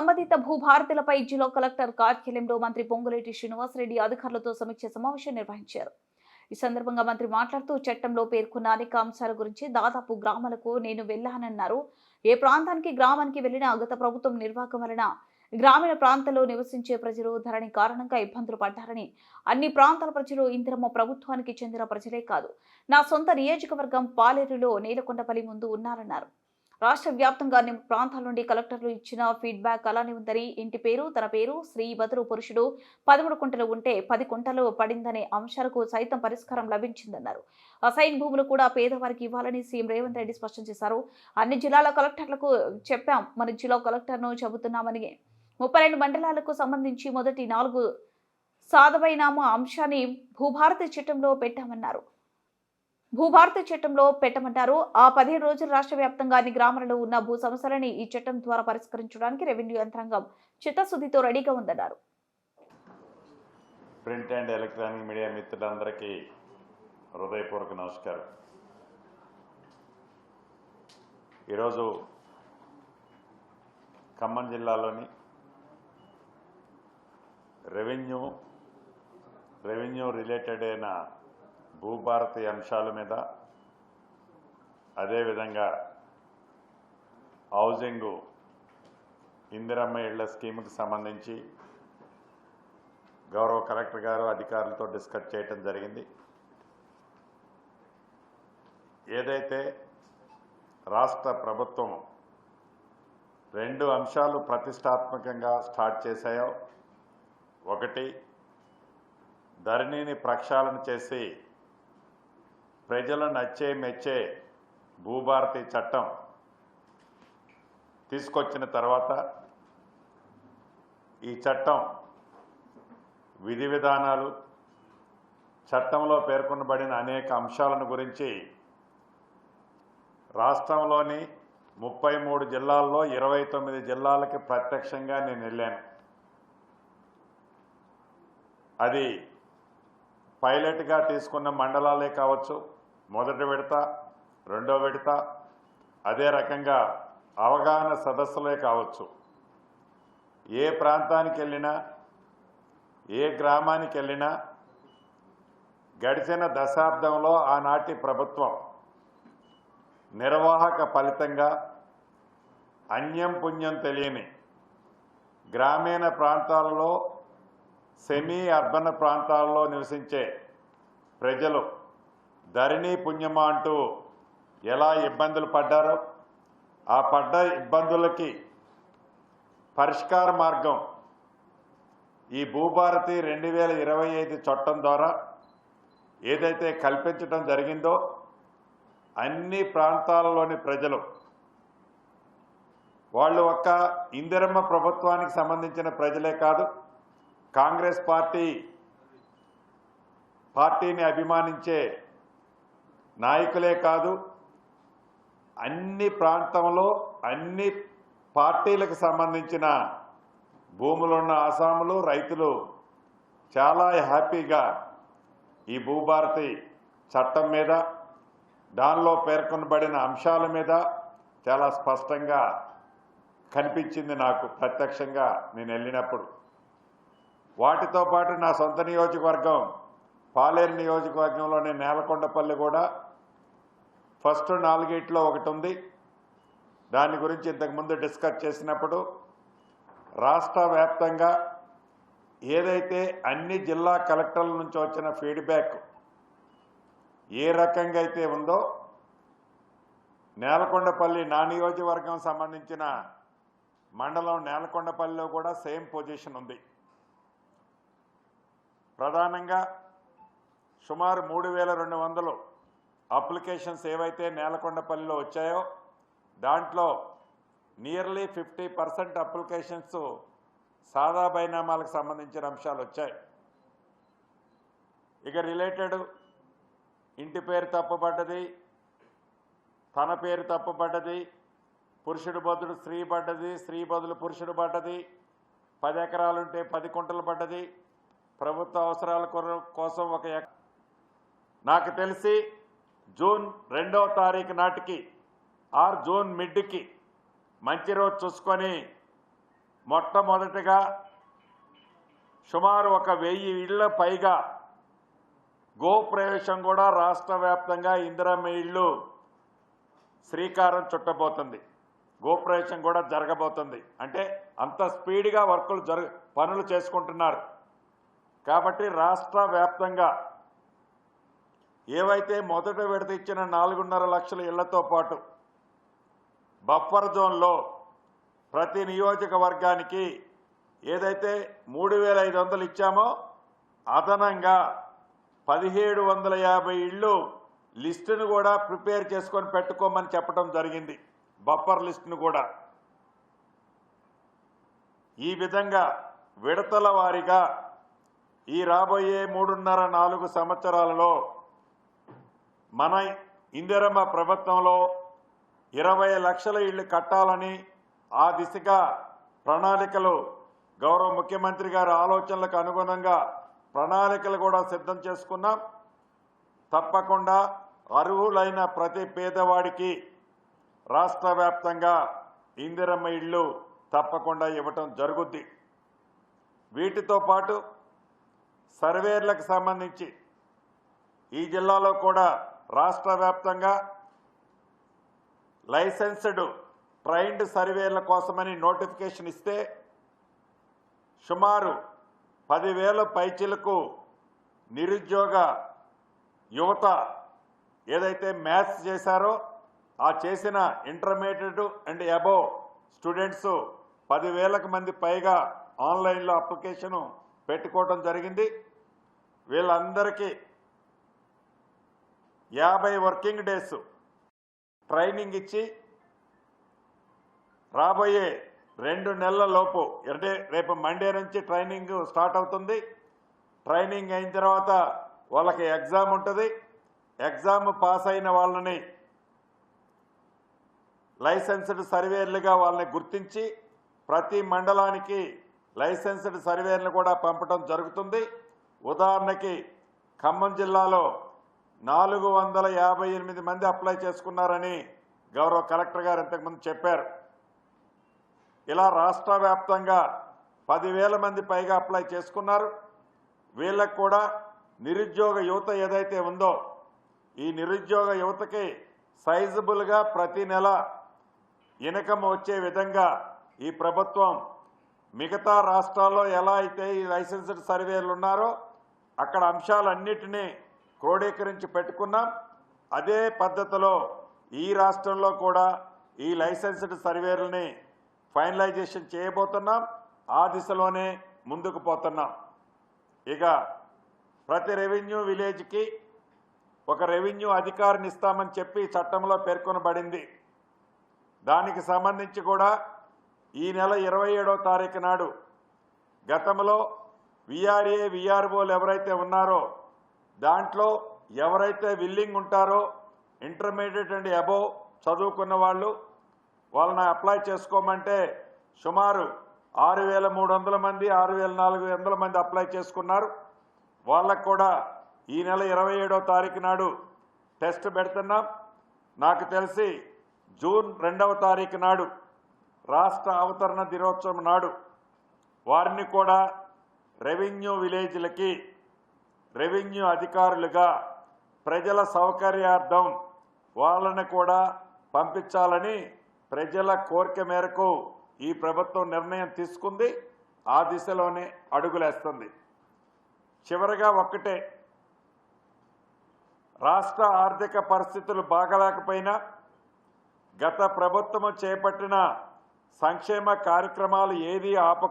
సంబంధిత భూభారతులపై జిల్లా కలెక్టర్ కార్యాలయంలో మంత్రి పొంగులేటి శ్రీనివాసరెడ్డి అధికారులతో సమీక్ష సమావేశం నిర్వహించారు. ఈ సందర్భంగా మంత్రి మాట్లాడుతూ చట్టంలో పేర్కొన్న అనేక అంశాల గురించి దాదాపు గ్రామాలకు నేను వెళ్ళానన్నారు. ఏ ప్రాంతానికి గ్రామానికి వెళ్ళినా గత ప్రభుత్వం నిర్వాహకం వలన గ్రామీణ ప్రాంతాల్లో నివసించే ప్రజలు ధరణి కారణంగా ఇబ్బందులు పడ్డారని అన్ని ప్రాంతాల ప్రజలు ఇందిరమ్మ ప్రభుత్వానికి చెందిన ప్రజలే కాదు. నా సొంత నియోజకవర్గం పాలేరులో నేలకొండపల్లి ముందు ఉన్నారన్నారు. రాష్ట్ర వ్యాప్తంగా అన్ని ప్రాంతాల నుండి కలెక్టర్లు ఇచ్చిన ఫీడ్బ్యాక్ అలానే ఉందని ఇంటి పేరు తన పేరు స్త్రీ బదులు పురుషుడు పదమూడు కుంటలు ఉంటే పది కుంటలు పడిందనే అంశాలకు సైతం పరిష్కారం లభించిందన్నారు. అసైన్ భూములు కూడా పేదవారికి ఇవ్వాలని సీఎం రేవంత్ రెడ్డి స్పష్టం చేశారు. అన్ని జిల్లాల కలెక్టర్లకు చెప్పాం. మన జిల్లా కలెక్టర్ను చెబుతున్నామని ముప్పై రెండు మండలాలకు సంబంధించి మొదటి నాలుగు సాధమైన అంశాన్ని భూభారతి చట్టంలో పెట్టామన్నారు. భూభారత చట్టంలో పెట్టమన్నారు ఆ పదిహేను రోజులు రాష్ట్ర వ్యాప్తంగా అన్ని గ్రామాలలో ఉన్న భూ సమస్యలని ఈ చట్టం ద్వారా పరిష్కరించడానికి రెవెన్యూ యంత్రాంగం చిత్తశుద్ధితో రెడీగా ఉందన్నారు. ప్రింట్ అండ్ ఎలక్ట్రానిక్ మీడియా మిత్రులందరికీ హృదయపూర్వక నమస్కారం. ఈరోజు ఖమ్మం జిల్లాలోని రెవెన్యూ రెవెన్యూ రిలేటెడ్ అయిన భూభారతి అంశాల మీద అదేవిధంగా హౌజింగ్ ఇందిరమ్మ ఇళ్ళ స్కీముకి సంబంధించి గౌరవ కలెక్టర్ గారు అధికారులతో డిస్కస్ చేయటం జరిగింది. ఏదైతే రాష్ట్ర ప్రభుత్వం రెండు అంశాలు ప్రతిష్టాత్మకంగా స్టార్ట్ చేశాయో ఒకటి ధరణిని ప్రక్షాళన చేసి ప్రజలు నచ్చే మెచ్చే భూభారతి చట్టం తీసుకొచ్చిన తర్వాత ఈ చట్టం విధి విధానాలు చట్టంలో పేర్కొనబడిన అనేక అంశాలను గురించి రాష్ట్రంలోని ముప్పై మూడు జిల్లాల్లో ఇరవై తొమ్మిది జిల్లాలకి ప్రత్యక్షంగా నేను వెళ్ళాను. అది పైలట్గా తీసుకున్న మండలాలే కావచ్చు మొదటి విడత రెండో విడత అదే రకంగా అవగాహన సదస్సులే కావచ్చు. ఏ ప్రాంతానికి వెళ్ళినా ఏ గ్రామానికి వెళ్ళినా గడిచిన దశాబ్దంలో ఆనాటి ప్రభుత్వం నిర్వాహక ఫలితంగా అన్యం పుణ్యం తెలియని గ్రామీణ ప్రాంతాలలో సెమీ అర్బన్ ప్రాంతాల్లో నివసించే ప్రజలు ధరణి పుణ్యమా అంటూ ఎలా ఇబ్బందులు పడ్డారో ఆ పడ్డ ఇబ్బందులకి పరిష్కార మార్గం ఈ భూభారతి రెండు వేల ఇరవై ఐదు చట్టం ద్వారా ఏదైతే కల్పించడం జరిగిందో అన్ని ప్రాంతాలలోని ప్రజలు వాళ్ళు ఒక్క ఇందిరమ్మ ప్రభుత్వానికి సంబంధించిన ప్రజలే కాదు కాంగ్రెస్ పార్టీ పార్టీని అభిమానించే నాయకులే కాదు అన్ని ప్రాంతంలో అన్ని పార్టీలకు సంబంధించిన భూములున్న ఆసాములు రైతులు చాలా హ్యాపీగా ఈ భూభారతి చట్టం మీద దానిలో పేర్కొనబడిన అంశాల మీద చాలా స్పష్టంగా కనిపించింది నాకు ప్రత్యక్షంగా నేను వెళ్ళినప్పుడు. వాటితో పాటు నా సొంత నియోజకవర్గం పాలేరు నియోజకవర్గంలోని నేలకొండపల్లి కూడా ఫస్ట్ నాలుగేట్లో ఒకటి ఉంది దాని గురించి ఇంతకుముందు డిస్కస్ చేసినప్పుడు రాష్ట్ర వ్యాప్తంగా ఏదైతే అన్ని జిల్లా కలెక్టర్ల నుంచి వచ్చిన ఫీడ్బ్యాక్ ఏ రకంగా అయితే ఉందో నేలకొండపల్లి నా నియోజకవర్గం సంబంధించిన మండలం నేలకొండపల్లిలో కూడా సేమ్ పొజిషన్ ఉంది. ప్రధానంగా సుమారు మూడు వేల రెండు వందలు అప్లికేషన్స్ ఏవైతే నేలకొండపల్లిలో వచ్చాయో దాంట్లో నియర్లీ ఫిఫ్టీ పర్సెంట్ అప్లికేషన్స్ సాదా బైనామాలకు సంబంధించిన అంశాలు వచ్చాయి. ఇక రిలేటెడ్ ఇంటి పేరు తప్పుపడ్డది తన పేరు తప్పుపడ్డది పురుషుడు బదులు స్త్రీ పడ్డది స్త్రీ బదులు పురుషుడు పడ్డది పది ఎకరాలుంటే పది కుంటలు పడ్డది ప్రభుత్వ అవసరాల కొర- కోసం ఒక నాకు తెలిసి జూన్ రెండవ తారీఖు నాటికి ఆర్ జూన్ మిడ్కి మంచి రోజు చూసుకొని మొట్టమొదటిగా సుమారు ఒక వెయ్యి ఇళ్ళ పైగా గోప్రవేశం కూడా రాష్ట్ర వ్యాప్తంగా ఇందిరమ్మ ఇళ్ళు శ్రీకారం చుట్టబోతుంది. గోప్రవేశం కూడా జరగబోతుంది. అంటే అంత స్పీడ్గా వర్కులు జరు పనులు చేసుకుంటున్నారు. కాబట్టి రాష్ట్ర వ్యాప్తంగా ఏవైతే మొదట విడత ఇచ్చిన నాలుగున్నర లక్షల ఇళ్ళతో పాటు బఫర్ జోన్లో ప్రతి నియోజకవర్గానికి ఏదైతే మూడు వేల ఐదు వందలు ఇచ్చామో అదనంగా పదిహేడు వందల యాభై ఇళ్ళు లిస్టును కూడా ప్రిపేర్ చేసుకొని పెట్టుకోమని చెప్పడం జరిగింది. బఫర్ లిస్టును కూడా. ఈ విధంగా విడతల వారీగా ఈ రాబోయే మూడున్నర నాలుగు సంవత్సరాలలో మన ఇందిరమ్మ ప్రభుత్వంలో ఇరవై లక్షల ఇళ్ళు కట్టాలని ఆ దిశగా ప్రణాళికలు గౌరవ ముఖ్యమంత్రి గారి ఆలోచనలకు అనుగుణంగా ప్రణాళికలు కూడా సిద్ధం చేసుకున్నాం. తప్పకుండా అర్హులైన ప్రతి పేదవాడికి రాష్ట్ర వ్యాప్తంగా ఇందిరమ్మ ఇళ్ళు తప్పకుండా ఇవ్వటం జరుగుద్ది. వీటితో పాటు సర్వేర్లకు సంబంధించి ఈ జిల్లాలో కూడా రాష్ట్ర వ్యాప్తంగా లైసెన్స్డ్ ట్రైన్డ్ సర్వేల కోసమని నోటిఫికేషన్ ఇస్తే సుమారు పదివేల పైచీలకు నిరుద్యోగ యువత ఏదైతే మ్యాథ్స్ చేశారో ఆ చేసిన ఇంటర్మీడియట్ అండ్ అబోవ్ స్టూడెంట్స్ పదివేలకు మంది పైగా ఆన్లైన్లో అప్లికేషను పెట్టుకోవడం జరిగింది. వీళ్ళందరికీ యాభై వర్కింగ్ డేస్ ట్రైనింగ్ ఇచ్చి రాబోయే రెండు నెలల లోపు అంటే రేపు మండే నుంచి ట్రైనింగ్ స్టార్ట్ అవుతుంది. ట్రైనింగ్ అయిన తర్వాత వాళ్ళకి ఎగ్జామ్ ఉంటుంది. ఎగ్జామ్ పాస్ అయిన వాళ్ళని లైసెన్స్డ్ సర్వేర్లుగా వాళ్ళని గుర్తించి ప్రతి మండలానికి లైసెన్స్డ్ సర్వేర్లు కూడా పంపడం జరుగుతుంది. ఉదాహరణకి ఖమ్మం జిల్లాలో నాలుగు వందల యాభై ఎనిమిది మంది అప్లై చేసుకున్నారని గౌరవ కలెక్టర్ గారు ఇంతకుముందు చెప్పారు. ఇలా రాష్ట్ర వ్యాప్తంగా పదివేల మంది పైగా అప్లై చేసుకున్నారు. వీళ్ళకు కూడా నిరుద్యోగ యువత ఏదైతే ఉందో ఈ నిరుద్యోగ యువతకి సైజబుల్గా ప్రతి నెల ఇన్కమ్ వచ్చే విధంగా ఈ ప్రభుత్వం మిగతా రాష్ట్రాల్లో ఎలా అయితే ఈ లైసెన్స్డ్ సర్వేలు ఉన్నారో అక్కడ అంశాలన్నిటినీ క్రోడీకరించి పెట్టుకున్నాం. అదే పద్ధతిలో ఈ రాష్ట్రంలో కూడా ఈ లైసెన్స్డ్ సర్వేలని ఫైనలైజేషన్ చేయబోతున్నాం. ఆ దిశలోనే ముందుకు పోతున్నాం. ఇక ప్రతి రెవెన్యూ విలేజ్కి ఒక రెవెన్యూ అధికారిని ఇస్తామని చెప్పి చట్టంలో పేర్కొనబడింది. దానికి సంబంధించి కూడా ఈ నెల ఇరవై ఏడో తారీఖు నాడు గతంలో విఆర్ఏ విఆర్ఓలు ఎవరైతే ఉన్నారో దాంట్లో ఎవరైతే విల్లింగ్ ఉంటారో ఇంటర్మీడియట్ అండ్ అబోవ్ చదువుకున్న వాళ్ళు వాళ్ళని అప్లై చేసుకోమంటే సుమారు ఆరు వేల మూడు వందల మంది ఆరు వేల నాలుగు వందల మంది అప్లై చేసుకున్నారు. వాళ్ళకు కూడా ఈ నెల ఇరవై ఏడో తారీఖు నాడు టెస్ట్ పెడుతున్నాం. నాకు తెలిసి జూన్ రెండవ తారీఖు నాడు రాష్ట్ర అవతరణ దినోత్సవం నాడు వారిని కూడా రెవెన్యూ విలేజ్లకి రెవెన్యూ అధికారులుగా ప్రజల సౌకర్యార్థం వాళ్ళని కూడా పంపించాలని ప్రజల కోరిక మేరకు ఈ ప్రభుత్వం నిర్ణయం తీసుకుంది. ఆ దిశలోనే అడుగులేస్తుంది. చివరగా ఒక్కటే. రాష్ట్ర ఆర్థిక పరిస్థితులు బాగలేకపోయినా గత ప్రభుత్వం చేపట్టిన సంక్షేమ కార్యక్రమాలు ఏది ఆప